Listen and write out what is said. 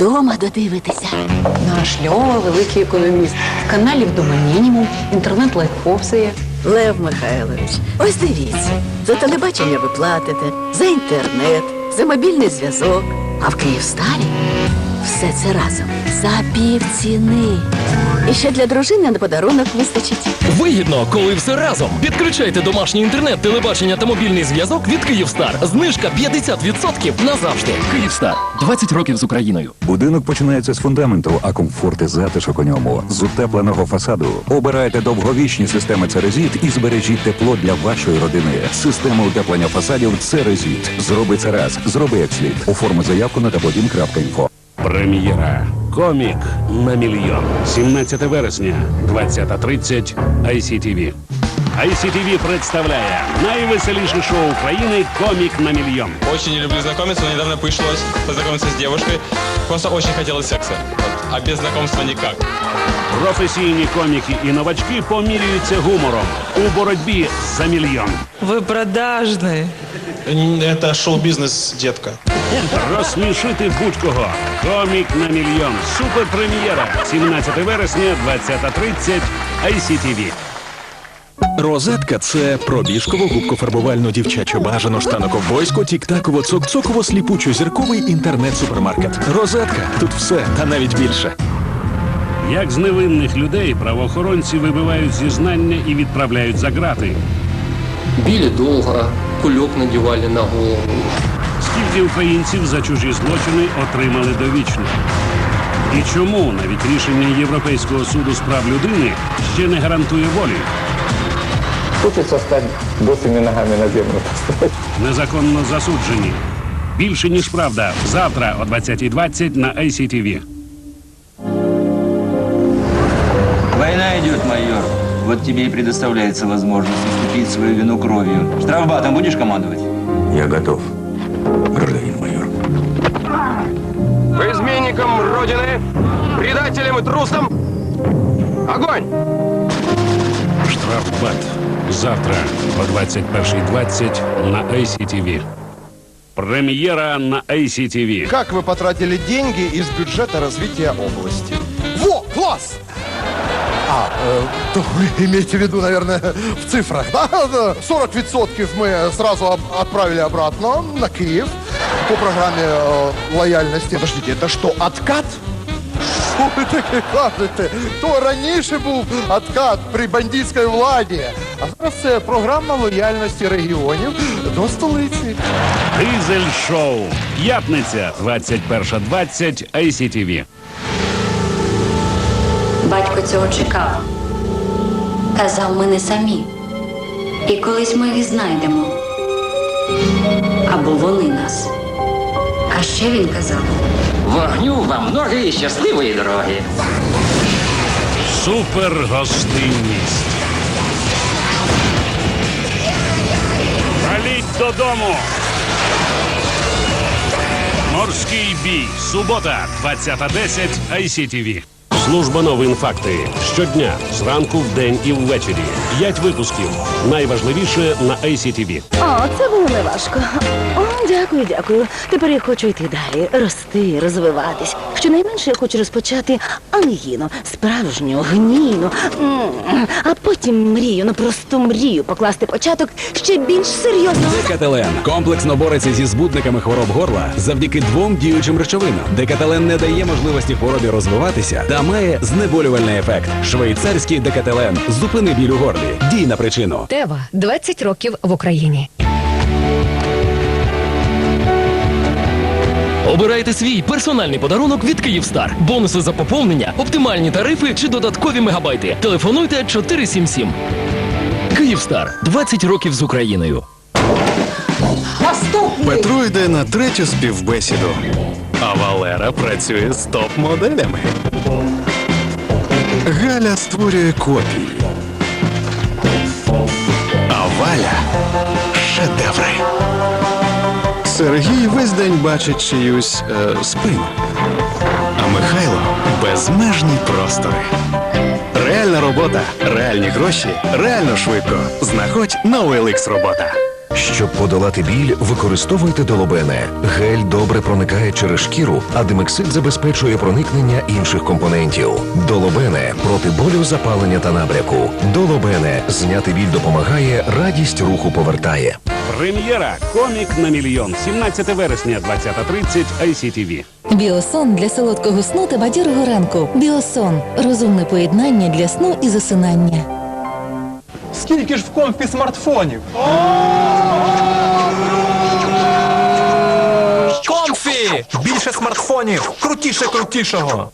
вдома додивитися. Наш Льова великий економіст. Каналів вдома мінімум, інтернет лайфовсує. Лев Михайлович, ось дивіться, за телебачення ви платите, за інтернет, за мобільний зв'язок. А в Київстарі все це разом за півціни. І ще для дружини на подарунок вистачить. Вигідно, коли все разом. Підключайте домашній інтернет, телебачення та мобільний зв'язок від Київстар. Знижка 50% назавжди. Київстар 20 років з Україною. Будинок починається з фундаменту, а комфорт і затишок у ньому з утепленого фасаду. Обирайте довговічні системи Церезіт і збережіть тепло для вашої родини. Система утеплення фасадів Церезіт. Зроби це раз, зроби як слід. Оформи заявку на tabodim.info. Прем'єра. Комік на мільйон. 17 вересня, 20.30 ICTV. ICTV представляє найвеселіше шоу України Комік на мільйон. Очень не люблю знакомиться, но недавно пришлось познакомиться с девушкой. Просто очень хотелось секса. Вот. А без знакомства никак. Професійні коміки і новачки помірюються гумором у боротьбі за мільйон. Вы продажные. Это шоу-бизнес, детка. Розсмішити будь-кого. Комік на мільйон. Суперпрем'єра. 17 вересня, 20.30 ICTV. Розетка це пробіжково губкофарбувально дівчачо бажано штано ковбойсько, тік-таково цок-цоково сліпучо зірковий інтернет-супермаркет. Розетка тут все та навіть більше. Як з невинних людей правоохоронці вибивають зізнання і відправляють за грати. Били долго, кулек надевали на голову. Скільки українців за чужі злочини отримали довічне? І чому навіть рішення Європейського суду з прав людини ще не гарантує волі? Хочется стать босыми ногами на землю поставить. Незаконно засуджені. Більше ніж правда. Завтра о 20.20 на ICTV. Война идет, майор. Вот тебе и предоставляется возможность искупить свою вину кровью. Штрафбатом будешь командовать? Я готов, гражданин майор. По изменникам Родины, предателям и трусам, огонь! Штрафбат. Завтра о 21.20 на ICTV. Прем'єра на ICTV. Как вы потратили деньги из бюджета развития области? Во, класс! А, э, то вы имеете в виду, наверное, в цифрах, да? Да, 40% мы сразу отправили обратно на Киев по программе э, лояльности. Подождите, это что, откат? Ви таке кажете? То раніше був откат при бандитській владі, а зараз це програма лояльності регіонів до столиці. Дизель шоу. П'ятниця 21.20 ICTV. Батько цього чекав. Казав, ми не самі. І колись ми їх знайдемо. Або вони нас. А ще він казав. Вогню вам ноги і щасливої дороги. Супергостинність. Валіть додому. Морський бій. Субота, 20.10 ICTV. Служба новин факти. Щодня, зранку, вдень і ввечері. П'ять випусків. Найважливіше на ICTV. О, це було неважко. О, дякую, дякую. Тепер я хочу йти далі, рости, розвиватись. Щонайменше я хочу розпочати ангіну, справжню, гнійну. А потім мрію, ну просто мрію покласти початок ще більш серйозного. Декателен комплексно бореться зі збудниками хвороб горла завдяки двом діючим речовинам. Декателен не дає можливості хворобі розвиватися та має знеболювальний ефект. Швейцарський декателен зупини біль у горлі. Дій на причину. Тева 20 років в Україні. Обирайте свій персональний подарунок від Київстар. Бонуси за поповнення, оптимальні тарифи чи додаткові мегабайти. Телефонуйте 477. Київстар 20 років з Україною. Петро йде на третю співбесіду. А Валера працює з топ-моделями. Галя створює копії. А Валя шедеври. Сергій весь день бачить чиюсь е, спину. А Михайло безмежні простори. Реальна робота, реальні гроші, реально швидко. Знаходь на OLX робота. Щоб подолати біль, використовуйте долобене. Гель добре проникає через шкіру, а димексид забезпечує проникнення інших компонентів. Долобене проти болю, запалення та набряку. Долобене зняти біль допомагає, радість руху повертає. Прем'єра Комік на мільйон. 17 вересня, 20.30 ICTV. Біосон для солодкого сну та бадьорого ранку. Біосон розумне поєднання для сну і засинання. Скільки ж в компі смартфонів? Комфі! Більше смартфонів, крутіше крутішого.